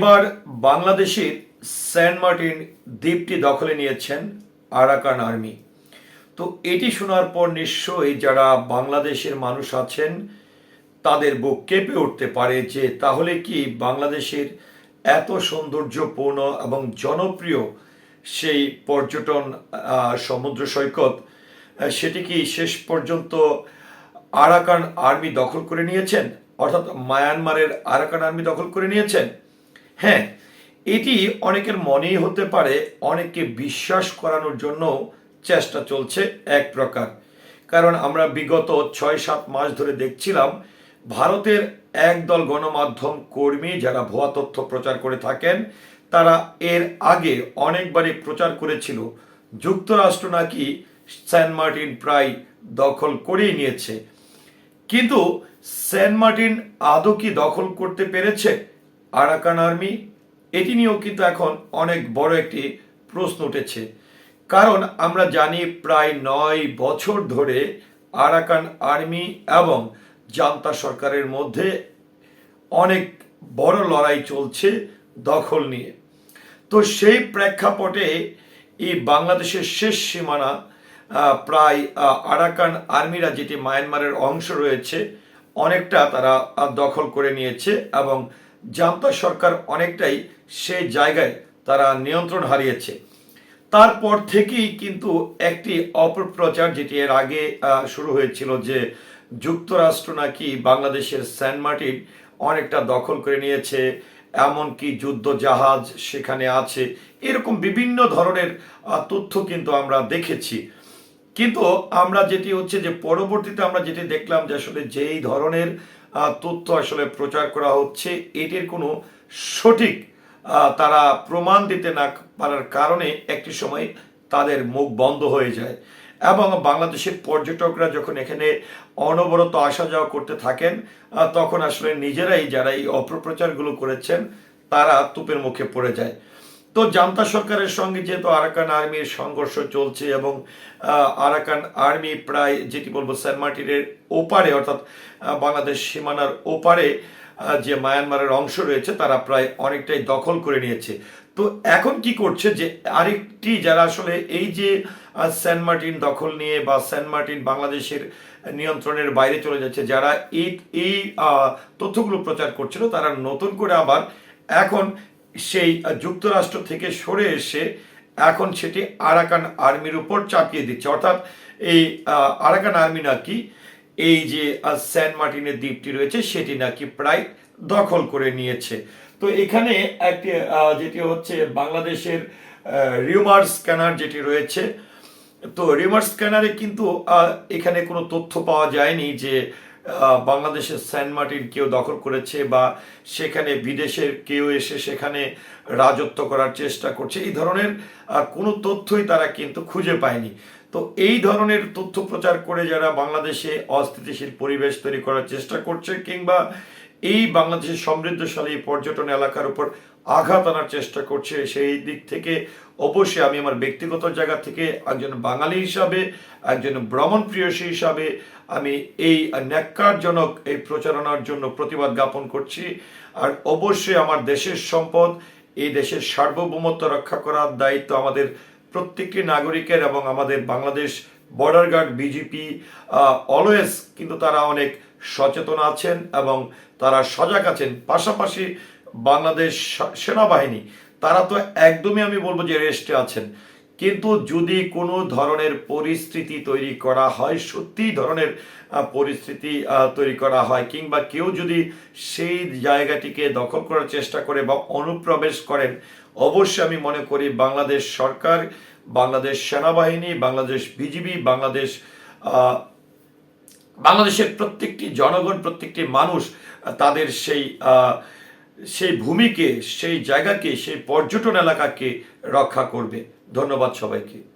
এবার বাংলাদেশের Saint Martin দ্বীপটি দখলে নিয়েছেন আরাকান আর্মি। তো এটি শোনার পর নিশ্চয়ই যারা বাংলাদেশের মানুষ আছেন, তাদের বুক কেঁপে উঠতে পারে যে তাহলে কি বাংলাদেশের এত সৌন্দর্যপূর্ণ এবং জনপ্রিয় সেই পর্যটন সমুদ্র সৈকত সেটি কি শেষ পর্যন্ত আরাকান আর্মি দখল করে নিয়েছেন? অর্থাৎ মায়ানমারের আরাকান আর্মি দখল করে নিয়েছেন? হ্যাঁ এটি অনেকের মনেই হতে পারে, অনেককে বিশ্বাস করানোর জন্য চেষ্টা চলছে এক প্রকার। কারণ আমরা বিগত ছয় সাত মাস ধরে দেখছিলাম, ভারতের একদল গণমাধ্যম কর্মী যারা ভুয়া তথ্য প্রচার করে থাকেন, তারা এর আগে অনেকবারই প্রচার করেছিল। যুক্তরাষ্ট্র নাকি সেন্ট মার্টিন প্রায় দখল করেই নিয়েছে। কিন্তু সেন্ট মার্টিন আদৌ কি দখল করতে পেরেছে? আরাকান আর্মি, এটি নিয়েও কিন্তু এখন অনেক বড় একটি প্রশ্ন উঠেছে। কারণ আমরা জানি প্রায় নয় বছর ধরে আরাকান আর্মি এবং জান্তা সরকারের মধ্যে অনেক বড় লড়াই চলছে দখল নিয়ে। তো সেই প্রেক্ষাপটে এই বাংলাদেশের শেষ সীমানা প্রায় আরাকান আর্মিরা যেটি মায়ানমারের অংশ রয়েছে, অনেকটা তারা দখল করে নিয়েছে এবং জান্তা সরকার অনেকটাই সেই জায়গায় তারা নিয়ন্ত্রণ হারিয়েছে। তারপর থেকেই কিন্তু একটি অপপ্রচার যেটি এর আগে শুরু হয়েছিল যে যুক্তরাষ্ট্র নাকি বাংলাদেশের সেন্ট মার্টিন অনেকটা দখল করে নিয়েছে, এমনকি যুদ্ধ জাহাজ সেখানে আছে। এরকম বিভিন্ন ধরনের তথ্য কিন্তু আমরা দেখেছি। কিন্তু আমরা যেটি হচ্ছে যে পরবর্তীতে আমরা যেটি দেখলাম যে আসলে যেই ধরনের তথ্য আসলে প্রচার করা হচ্ছে। এটির কোনো সঠিক তারা প্রমাণ দিতে না পারার কারণে একটি সময় তাদের মুখ বন্ধ হয়ে যায়। এবং বাংলাদেশের পর্যটকরা যখন এখানে অনবরত আসা যাওয়া করতে থাকেন তখন আসলে নিজেরাই যারা এই অপপ্রচারগুলো করেছেন, তারা তুপের মুখে পড়ে যায়। তো জান্তা সরকারের সঙ্গে যেহেতু আরাকান আর্মির সংঘর্ষ চলছে এবং আরাকান আর্মি প্রায় যেটি বলব সেন্ট মার্টিনের ওপারে, অর্থাৎ বাংলাদেশ সীমানার ওপারে যে মায়ানমারের অংশ রয়েছে, তারা প্রায় অনেকটাই দখল করে নিয়েছে। তো এখন কি করছে যে আরেকটি যারা আসলে এই যে সেন্ট মার্টিন দখল নিয়ে বা সেন্ট মার্টিন বাংলাদেশের নিয়ন্ত্রণের বাইরে চলে যাচ্ছে, যারা এই এই তথ্যগুলো প্রচার করছিল, তারা নতুন করে আবার এখন সেই যুক্তরাষ্ট্র থেকে সরে এসে এখন সেটি আরাকান আর্মির উপর চাপিয়ে দিচ্ছে। অর্থাৎ এই আরাকান আর্মি নাকি এই যে সেন্ট মার্টিনের দ্বীপটি রয়েছে সেটি নাকি প্রায় দখল করে নিয়েছে। তো এখানে একটি যেটি হচ্ছে বাংলাদেশের রিউমার স্ক্যানার যেটি রয়েছে, তো রিভার্স স্ক্যানারে কিন্তু এখানে কোনো তথ্য পাওয়া যায়নি যে বাংলাদেশের সেন্ট মার্টিন কেউ দখল করেছে বা সেখানে বিদেশের কেউ এসে সেখানে রাজত্ব করার চেষ্টা করছে, এই ধরনের কোনো তথ্যই তারা কিন্তু খুঁজে পায়নি। তো এই ধরনের তথ্য প্রচার করে যারা বাংলাদেশে অস্থিতিশীল পরিবেশ তৈরি করার চেষ্টা করছে কিংবা এই বাংলাদেশের সমৃদ্ধশালী পর্যটন এলাকার উপর আঘাত আনার চেষ্টা করছে, সেই দিক থেকে অবশ্যই আমি আমার ব্যক্তিগত জায়গা থেকে একজন বাঙালি হিসাবে, একজন ভ্রমণ প্রিয়সী হিসাবে আমি এই ন্যাক্কারজনক এই প্রচারণার জন্য প্রতিবাদ জ্ঞাপন করছি। আর অবশ্যই আমার দেশের সম্পদ, এই দেশের সার্বভৌমত্ব রক্ষা করার দায়িত্ব আমাদের প্রত্যেকটি নাগরিকের এবং আমাদের Bangladesh border guard BJP always কিন্তু তারা অনেক সচেতন আছেন এবং তারা সজাগ আছেন। পাশাপাশি বাংলাদেশ সেনাবাহিনী তারা তো একদমই আমি বলব যে রেস্টে আছেন। কিন্তু যদি কোনো ধরনের পরিস্থিতি তৈরি করা হয় সত্যি ধরনের পরিস্থিতি তৈরি করা হয় কিংবা কেউ যদি সেই জায়গাটিকে দখল করার চেষ্টা করে বা অনুপ্রবেশ করেন অবশ্যই আমি মনে করি বাংলাদেশ সরকার বাংলাদেশ সেনাবাহিনী বাংলাদেশ বিজিবি বাংলাদেশ বাংলাদেশের প্রত্যেকটি জনগণ প্রত্যেকটি মানুষ তাদের সেই আহ, সেই ভূমিকে সেই জায়গাকে সেই পর্যটন এলাকাকে রক্ষা করবে। ধন্যবাদ সবাইকে।